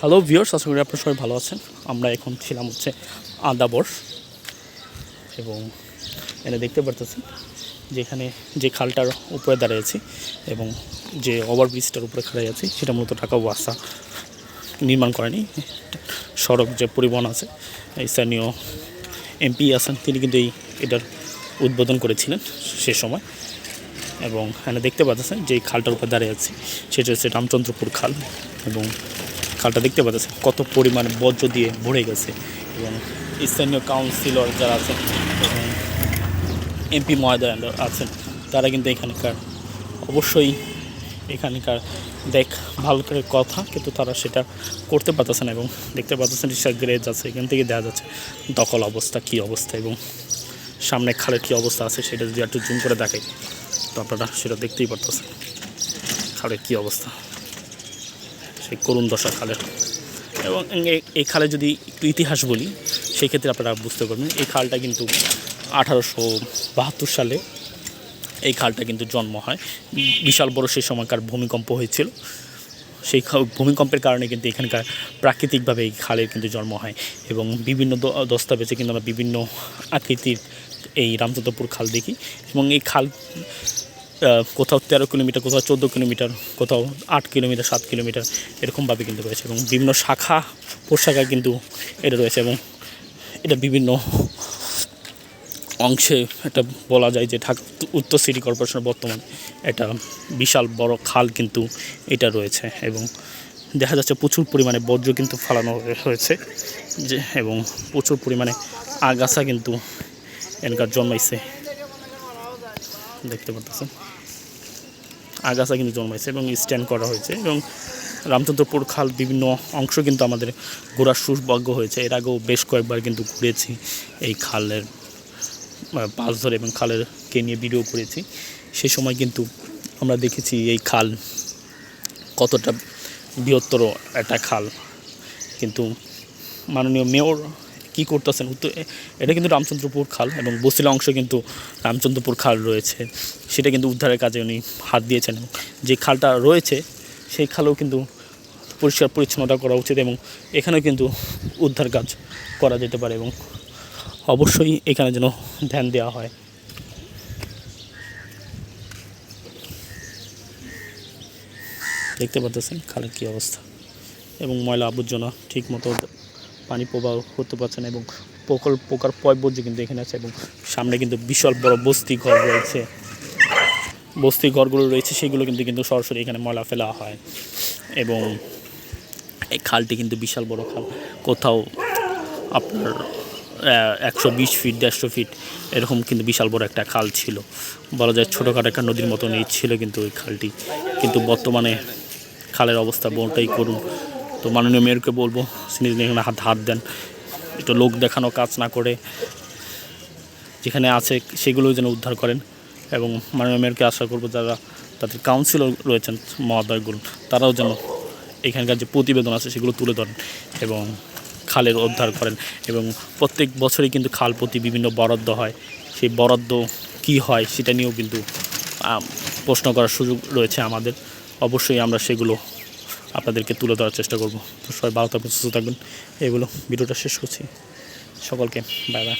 Hello viewers আশা করি আপনারা সবাই ভালো আছেন। আমরা এখন ছিলাম হচ্ছে আদাবর এবং এখানে দেখতে পারতেছেন যেখানে যে খালটার উপরে দাঁড়িয়েছি এবং যে ওভারব্রিজটার উপরে খাড়াই আছি, সেটা মূলত ঢাকা ওয়াসা নির্মাণ করেনি। সড়ক যে পরিবহন আছে স্থানীয় এমপি আছেন, তিনি কিন্তু এই এটার উদ্বোধন করেছিলেন সে সময়। এবং এখানে দেখতে পাচ্ছেন যে খালটার উপর দাঁড়িয়ে আছি, সেটা হচ্ছে রামচন্দ্রপুর খাল এবং খালটা দেখতে পাচ্ছেন, কত পরিমাণে বজ্র দিয়ে ভরে গেছে। এবং স্থানীয় কাউন্সিলর যারা আছেন এবং এমপি মহোদয় আছেন, তারা কিন্তু এখানকার অবশ্যই এখানকার দেখ ভালো করে কথা, কিন্তু তারা সেটা করতে পারতেছে না এবং দেখতে পাচ্ছেন রিক্সা গ্রেজ আছে, এখান থেকে দেখা যাচ্ছে দখল অবস্থা, কি অবস্থা এবং সামনে খালের কী অবস্থা আছে সেটা যদি একটু জুম করে দেখে, তো আপনারা সেটা দেখতেই পারতেছেন। খালের কী অবস্থা। সেই করুণ দশা খালের এবং এই খালে যদি একটু ইতিহাস বলি, সেই ক্ষেত্রে আপনারা বুঝতে পারবেন, এই খালটা কিন্তু আঠারোশো বাহাত্তর সালে এই খালটা কিন্তু জন্ম হয়। বিশাল বড় সেই সময়কার ভূমিকম্প হয়েছিল। সেই ভূমিকম্পের কারণে কিন্তু এখানকার প্রাকৃতিকভাবে এই খালের কিন্তু জন্ম হয় এবং বিভিন্ন দস্তাবেজে কিন্তু আমরা বিভিন্ন আকৃতির এই রামচন্দ্রপুর খাল দেখি। এবং এই খাল কোথাও তেরো কিলোমিটার, কোথাও চোদ্দ কিলোমিটার, কোথাও আট কিলোমিটার, সাত কিলোমিটার এরকমভাবে কিন্তু রয়েছে এবং বিভিন্ন শাখা প্রশাখায় কিন্তু এটা রয়েছে এবং এটা বিভিন্ন অংশে এটা বলা যায় যে ঢাকা উত্তর সিটি কর্পোরেশনের বর্তমান একটা বিশাল বড় খাল কিন্তু এটা রয়েছে এবং দেখা যাচ্ছে প্রচুর পরিমাণে বর্জ্য কিন্তু ফালানো হয়েছে যে এবং প্রচুর পরিমাণে আগাছা কিন্তু এনকার জন্মাইছে। দেখতে পাচ্ছেন আগাছা কিন্তু জন্মাইছে এবং স্ট্যান্ড করা হয়েছে এবং রামচন্দ্রপুর খাল বিভিন্ন অংশ কিন্তু আমাদের ঘোরার সুভাগ্য হয়েছে। এর আগেও বেশ কয়েকবার কিন্তু ঘুরেছি এই খালের পাশ ধরে এবং খালেরকে নিয়ে ভিডিও করেছি। সে সময় কিন্তু আমরা দেখেছি এই খাল কতটা বৃহত্তর একটা খাল। কিন্তু মাননীয় মেয়র কি করতেছেন? উত্তর, এটা কিন্তু রামচন্দ্রপুর খাল এবং বসিলা অংশ কিন্তু রামচন্দ্রপুর খাল রয়েছে। সেটা কিন্তু উদ্ধারের কাজে উনি হাত দিয়েছেন যে খালটা রয়েছে, সেই খালেও কিন্তু পরিষ্কার পরিচ্ছন্নতা করা উচিত এবং এখানেও কিন্তু উদ্ধার কাজ করা যেতে পারে এবং অবশ্যই এখানে যেন ধ্যান দেওয়া হয়। দেখতে পাচ্ছেন খালের কী অবস্থা এবং ময়লা আবর্জনা ঠিক মতো পানি প্রবাহ করতে পারছে না এবং পোকার পোকার পয়বর্জ্য কিন্তু এখানে আছে এবং সামনে কিন্তু বিশাল বড় বস্তি ঘর রয়েছে। বস্তি ঘরগুলো রয়েছে, সেগুলো কিন্তু কিন্তু সরাসরি এখানে ময়লা ফেলা হয় এবং এই খালটি কিন্তু বিশাল বড় খাল। কোথাও আপনার একশো বিশ ফিট, দেড়শো ফিট এরকম কিন্তু বিশাল বড় একটা খাল ছিল। বলা যায় ছোটোখাটো একটা নদীর মতন এই ছিল কিন্তু ওই খালটি। কিন্তু বর্তমানে খালের অবস্থা বলটাই করুন। তো মাননীয় মেয়রকে বলব তিনি এখানে হাত হাত দেন, একটু লোক দেখানো, কাজ না করে যেখানে আছে সেগুলো যেন উদ্ধার করেন। এবং মাননীয় মেয়রকে আশা করব যারা তাদের কাউন্সিলর রয়েছেন মহোদয়গুলো তারাও যেন এখানকার যে প্রতিবেদন আছে সেগুলো তুলে ধরেন এবং খালের উদ্ধার করেন। এবং প্রত্যেক বছরই কিন্তু খাল প্রতি বিভিন্ন বরাদ্দ হয়। সেই বরাদ্দ কি হয় সেটা নিয়েও কিন্তু প্রশ্ন করার সুযোগ রয়েছে আমাদের। অবশ্যই আমরা সেগুলো আপনাদেরকে তুলে ধরার চেষ্টা করব। তো সবাই ভালো থাকবেন, সুস্থ থাকবেন। এগুলো ভিডিওটা শেষ করছি। সকলকে বাই বাই